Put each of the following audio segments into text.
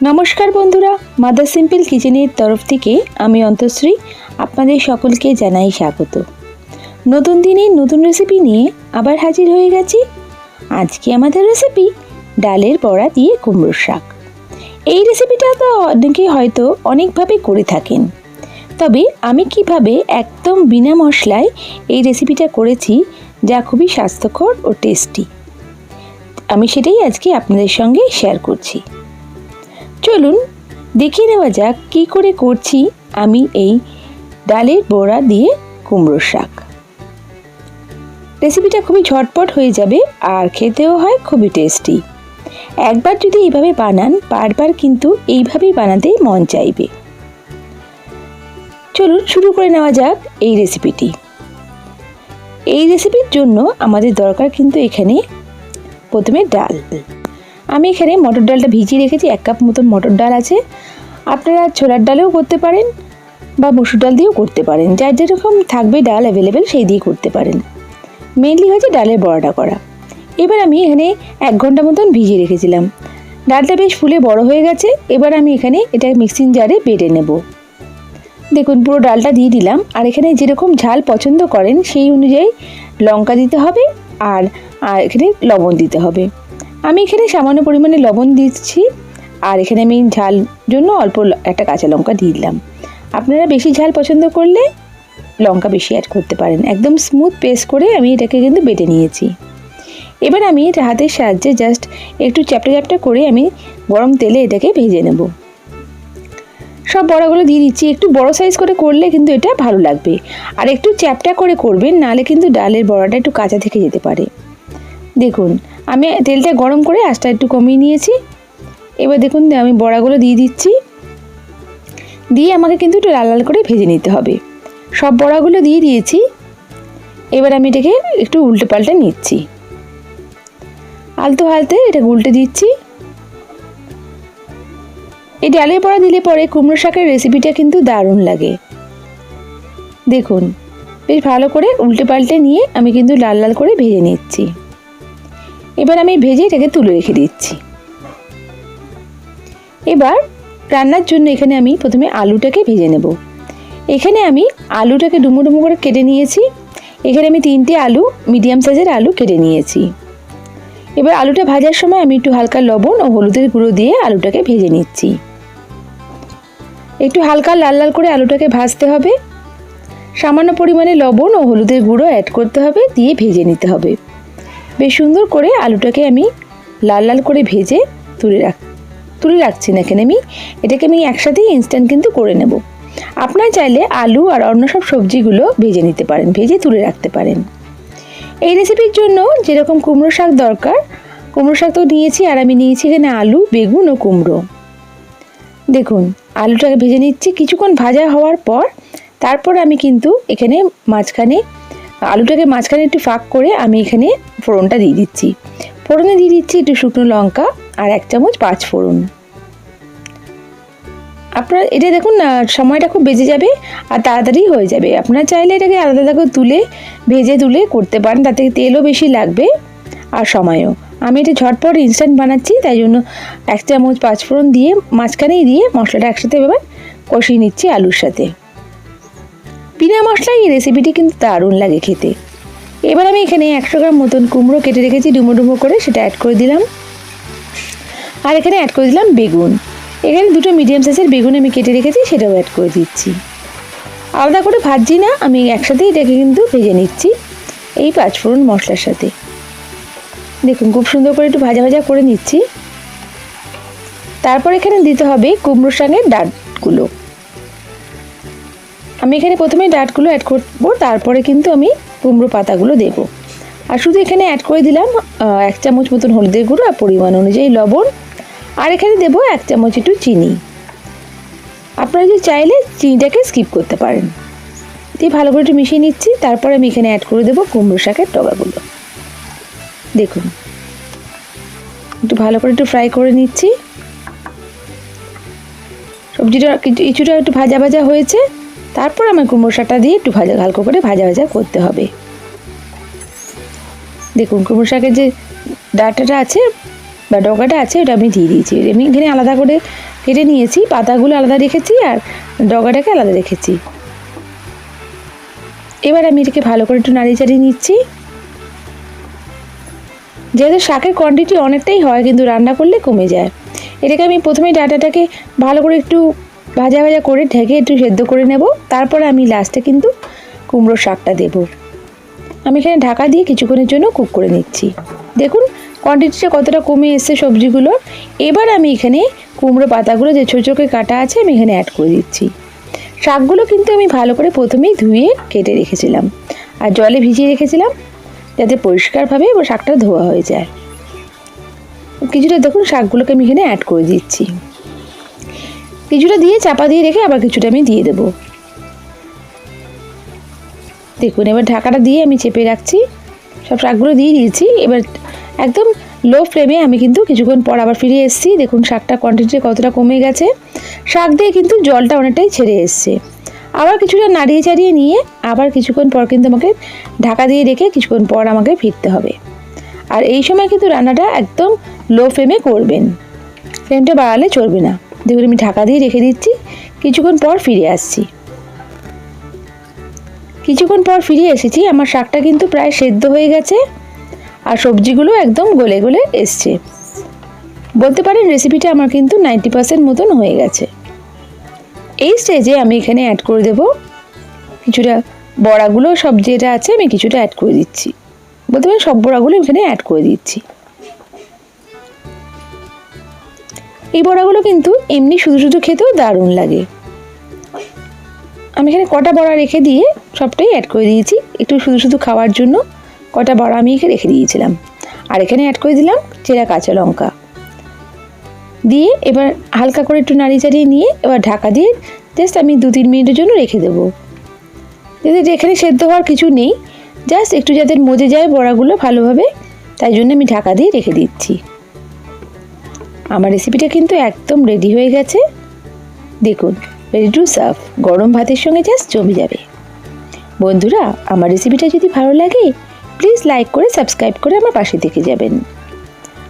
নমস্কার বন্ধুরা mother simple কিচেনের তরফ থেকে আমি অন্তশ্রী আপনাদের সকলকে জানাই স্বাগত। নতুন দিনে নতুন রেসিপি নিয়ে আবার হাজির হয়ে গেছি। আজকে আমাদের রেসিপি ডালের বড়া দিয়ে কুমড়োর শাক। এই রেসিপিটা তো অনেকে হয়তো অনেকভাবে করে থাকেন। তবে আমি কীভাবে একদম বিনা মশলায় এই রেসিপিটা করেছি, যা খুবই স্বাস্থ্যকর ও টেস্টি আমি সেটাই আজকে আপনাদের সঙ্গে শেয়ার করছি। চলুন দেখে নেওয়া যাক কী করে করছি আমি এই ডালের বড়া দিয়ে কুমড়োর শাক। রেসিপিটা খুবই ঝটপট হয়ে যাবে আর খেতেও হয় খুবই টেস্টি একবার যদি এইভাবে বানান, বারবার কিন্তু এইভাবেই বানাতে মন চাইবে। চলুন শুরু করে নেওয়া যাক এই রেসিপিটি এই রেসিপির জন্য আমাদের দরকার কিন্তু এখানে প্রথমে ডাল। আমি এখানে মটর ডালটা ভিজিয়ে রেখেছি, এক কাপ মতন মটর ডাল আছে। আপনারা ছোলার ডালেও করতে পারেন বা মসুর ডাল দিয়েও করতে পারেন। যার যেরকম থাকবে ডাল অ্যাভেলেবেল সেই দিয়ে করতে পারেন। মেনলি হচ্ছে ডালের বড়াটা করা। এবার আমি এখানে এক ঘণ্টা মতন ভিজিয়ে রেখেছিলাম। ডালটা বেশ ফুলে বড় হয়ে গেছে, এবার আমি এখানে এটা মিক্সিং জারে বেটে নেব। দেখুন, পুরো ডালটা দিয়ে দিলাম। আর এখানে যেরকম ঝাল পছন্দ করেন, সেই অনুযায়ী লঙ্কা দিতে হবে আর আর এখানে লবণ দিতে হবে। আমি এখানে সামান্য পরিমাণে লবণ দিচ্ছি, আর এখানে আমি ঝাল জন্য অল্প একটা কাঁচা লঙ্কা দিয়ে দিলাম। আপনারা বেশি ঝাল পছন্দ করলে লঙ্কা বেশি অ্যাড করতে পারেন। একদম স্মুথ পেস্ট করে আমি এটাকে কিন্তু বেটে নিয়েছি। এবার আমি এটা হাতের সাহায্যে জাস্ট একটু চ্যাপটা চ্যাপটা করে আমি গরম তেলে এটাকে ভেজে নেব। সব বড়াগুলো দিয়ে দিচ্ছি। একটু বড় সাইজ করে করলে কিন্তু এটা ভালো লাগবে। আর একটু চ্যাপটা করে করবেন, নাহলে কিন্তু ডালের বড়াটা একটু কাঁচা থেকে যেতে পারে। দেখুন আমি তেলটা গরম করে আঁচটা একটু কমিয়ে নিয়েছি। এবার দেখুন, আমি বড়াগুলো দিয়ে দিচ্ছি। দিয়ে আমাকে কিন্তু একটু লাল লাল করে ভেজে নিতে হবে। সব বড়াগুলো দিয়ে দিয়েছি। এবার আমি এটাকে একটু উল্টে পাল্টে নিচ্ছি। আলতো হালতে এটা উল্টে দিচ্ছি। এই ডালের বড়া দিলে পরে কুমড়ো শাকের রেসিপিটা কিন্তু দারুণ লাগে। দেখুন, বেশ ভালো করে উল্টে পাল্টে নিয়ে আমি কিন্তু লাল লাল করে ভেজে নিচ্ছি। এবার আমি ভেজে এটাকে তুলে রেখে দিচ্ছি। এবার রান্নার জন্য এখানে আমি প্রথমে আলুটাকে ভেজে নেব। এখানে আমি আলুটাকে ডুমো ডুমো করে কেটে নিয়েছি। এখানে আমি তিনটে আলু, মিডিয়াম সাইজের আলু কেটে নিয়েছি। এবার আলুটা ভাজার সময় আমি একটু হালকা লবণ ও হলুদের গুঁড়ো দিয়ে আলুটাকে ভেজে নিচ্ছি। একটু হালকা লাল লাল করে আলুটাকে ভাজতে হবে। সামান্য পরিমাণে লবণ ও হলুদের গুঁড়ো অ্যাড করতে হবে, দিয়ে ভেজে নিতে হবে। বেশ সুন্দর করে আলুটাকে আমি লাল লাল করে ভেজে তুলে রাখ তুলে রাখছি না এখানে আমি? এটাকে আমি একসাথেই ইনস্ট্যান্ট কিন্তু করে নেব। আপনার চাইলে আলু আর অন্য সব সবজিগুলো ভেজে নিতে পারেন, ভেজে তুলে রাখতে পারেন। এই রেসিপির জন্য যেরকম কুমড়ো শাক দরকার, কুমড়ো শাক তো নিয়েছি আর আমি নিয়েছি এখানে আলু, বেগুন ও কুমড়ো। দেখুন, আলুটাকে ভেজে নিচ্ছি, কিছুক্ষণ ভাজা হওয়ার পর তারপর আমি কিন্তু এখানে মাঝখানে আলুটাকে মাঝখানে একটু ফাঁক করে আমি এখানে ফোড়নটা দিয়ে দিচ্ছি। ফোড়নে দিয়ে দিচ্ছি একটু শুকনো লঙ্কা আর এক চামচ পাঁচ ফোড়ন। আপনার, এটা দেখুন না, সময়টা খুব বেজে যাবে আর তাড়াতাড়ি হয়ে যাবে। আপনারা চাইলে এটাকে আলাদা আলাদা করে তুলে, ভেজে তুলে করতে পারেন, তাতে তেলও বেশি লাগবে আর সময়ও। আমি এটা ঝটপট ইনস্ট্যান্ট বানাচ্ছি, তাই জন্য এক চামচ পাঁচফোড়ন দিয়ে মাঝখানেই দিয়ে মশলাটা একসাথে এবার কষিয়ে নিচ্ছি আলুর সাথে। বিনা মশলায় এই রেসিপিটি কিন্তু দারুণ লাগে খেতে। এবার আমি এখানে একশো গ্রাম মতন কুমড়ো কেটে রেখেছি ডুমো ডুমো করে সেটা অ্যাড করে দিলাম। আর এখানে অ্যাড করে দিলাম বেগুন। এখানে দুটো মিডিয়াম সাইজের বেগুন আমি কেটে রেখেছি, সেটাও অ্যাড করে দিচ্ছি। আলাদা করে ভাজছি না, আমি একসাথেই এটাকে কিন্তু ভেজে নিচ্ছি এই পাঁচফোড়ন মশলার সাথে। দেখুন, খুব সুন্দর করে একটু ভাজা ভাজা করে নিচ্ছি। তারপর এখানে দিতে হবে কুমড়োর সঙ্গে ডাঁটগুলো। আমি এখানে প্রথমে ডাঁটগুলো অ্যাড করব, তারপরে কিন্তু আমি কুমড়ো পাতাগুলো দেবো। আর শুধু এখানে অ্যাড করে দিলাম এক চামচ মতন হলুদের গুঁড়ো আর পরিমাণ অনুযায়ী লবণ। আর এখানে দেবো এক চামচ একটু চিনি। আপনারা যদি চাইলে চিনিটাকে স্কিপ করতে পারেন। দিয়ে ভালো করে একটু মিশিয়ে নিচ্ছি, তারপর আমি এখানে অ্যাড করে দেবো কুমড়ো শাকের টগাগুলো। দেখুন, একটু ভালো করে একটু ফ্রাই করে নিচ্ছি। সবজিটা কিছু কিছুটা একটু ভাজা ভাজা হয়েছে। তারপর আমার কুমড়ো শাকটা দিয়ে একটু ভাজা হালকা করে ভাজা ভাজা করতে হবে। দেখুন কুমড়ো শাকের যে ডাটাটা আছে বা ডগাটা আছে, ওটা আমি দিয়ে দিয়েছি। আমি এখানে আলাদা করে কেটে নিয়েছি, পাতাগুলো আলাদা রেখেছি আর ডগাটাকে আলাদা রেখেছি। এবার আমি এটাকে ভালো করে একটু নাড়িয়ে চাড়িয়ে নিচ্ছি। যেহেতু শাকের কোয়ান্টিটি অনেকটাই হয়, কিন্তু রান্না করলে কমে যায়। এটাকে আমি প্রথমে ডাটাটাকে ভালো করে একটু ভাজা ভাজা করে ঢেকে একটু সেদ্ধ করে নেব। তারপরে আমি লাস্টে কিন্তু কুমড়োর শাকটা দেব। আমি এখানে ঢাকা দিয়ে কিছুক্ষণের জন্য কুক করে নিচ্ছি। দেখুন কোয়ান্টিটিটা কতটা কমে এসছে সবজিগুলো। এবার আমি এখানে কুমড়ো পাতাগুলো যে ছোটো ছোটো কাটা আছে, আমি এখানে অ্যাড করে দিচ্ছি। শাকগুলো কিন্তু আমি ভালো করে প্রথমেই ধুয়ে কেটে রেখেছিলাম। আর জলে ভিজিয়ে রেখেছিলাম, যাতে পরিষ্কারভাবে শাকটা ধোয়া হয়ে যায়। কিছুটা দেখুন, শাকগুলোকে আমি এখানে অ্যাড করে দিচ্ছি। কিছুটা দিয়ে চাপা দিয়ে রেখে আবার কিছুটা আমি দিয়ে দেবো। দেখুন, এবার ঢাকাটা দিয়ে আমি চেপে রাখছি। সব শাকগুলো দিয়ে দিয়েছি। এবার একদম লো ফ্লেমে আমি কিন্তু কিছুক্ষণ পর আবার ফিরে এসেছি। দেখুন, শাকটা কোয়ান্টিটি কতটা কমে গেছে। শাক দিয়ে কিন্তু জলটা অনেকটাই ছেড়ে এসছে। আবার কিছুটা নাড়িয়ে চাড়িয়ে নিয়ে আবার কিছুক্ষণ পর কিন্তু আমাকে ঢাকা দিয়ে রেখে কিছুক্ষণ পর আমাকে ফিরতে হবে। আর এই সময় কিন্তু রান্নাটা একদম লো ফ্লেমে করবেন। ফ্লেমটা বাড়ালে চলবে না। দেখুন আমি ঢাকা দিয়ে রেখে দিচ্ছি। কিছুক্ষণ পর ফিরে আসছি। কিছুক্ষণ পর ফিরে এসেছি, আমার শাকটা কিন্তু প্রায় সেদ্ধ হয়ে গেছে আর সবজিগুলো একদম গলে গলে এসছে। বলতে পারেন রেসিপিটা আমার কিন্তু নাইনটি পার্সেন্ট মতন হয়ে গেছে। এই স্টেজে আমি এখানে অ্যাড করে দেব কিছুটা বড়াগুলো, সব যেটা আছে আমি কিছুটা অ্যাড করে দিচ্ছি। বলতে পারেন সব বড়াগুলো এখানে অ্যাড করে দিচ্ছি। এই বড়াগুলো কিন্তু এমনি শুধু শুধু খেতেও দারুণ লাগে। আমি এখানে কটা বড়া রেখে দিয়ে সবটাই অ্যাড করে দিয়েছি। একটু শুধু শুধু খাওয়ার জন্য কটা বড়া আমি এখানে রেখে দিয়েছিলাম। আর এখানে অ্যাড করে দিলাম চেরা কাঁচা লঙ্কা। দিয়ে এবার হালকা করে একটু নাড়িয়ে চাড়িয়ে নিয়ে এবার ঢাকা দিয়ে জাস্ট আমি দু তিন মিনিটের জন্য রেখে দেবো। যাতে এখানে সেদ্ধ হওয়ার কিছু নেই জাস্ট একটু যাতে মজে যায় বড়াগুলো ভালোভাবে, তাই জন্য আমি ঢাকা দিয়ে রেখে দিচ্ছি। আমার রেসিপিটা কিন্তু একদম রেডি হয়ে গেছে। দেখুন রেডি টু সার্ভ গরম ভাতের সঙ্গে জাস্ট জমে যাবে। বন্ধুরা, আমার রেসিপিটা যদি ভালো লাগে প্লিজ লাইক করে সাবস্ক্রাইব করে আমার পাশে থেকে যাবেন।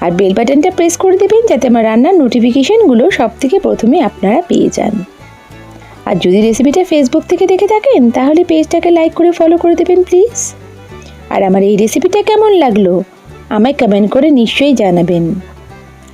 আর বেল বাটনটা প্রেস করে দেবেন যাতে আমার রান্নার নোটিফিকেশনগুলো সব থেকে প্রথমে আপনারা পেয়ে যান। আর যদি রেসিপিটা ফেসবুক থেকে দেখে থাকেন, তাহলে পেজটাকে লাইক করে ফলো করে দেবেন প্লিজ আর আমার এই রেসিপিটা কেমন লাগল, আমায় কমেন্ট করে নিশ্চয়ই জানাবেন।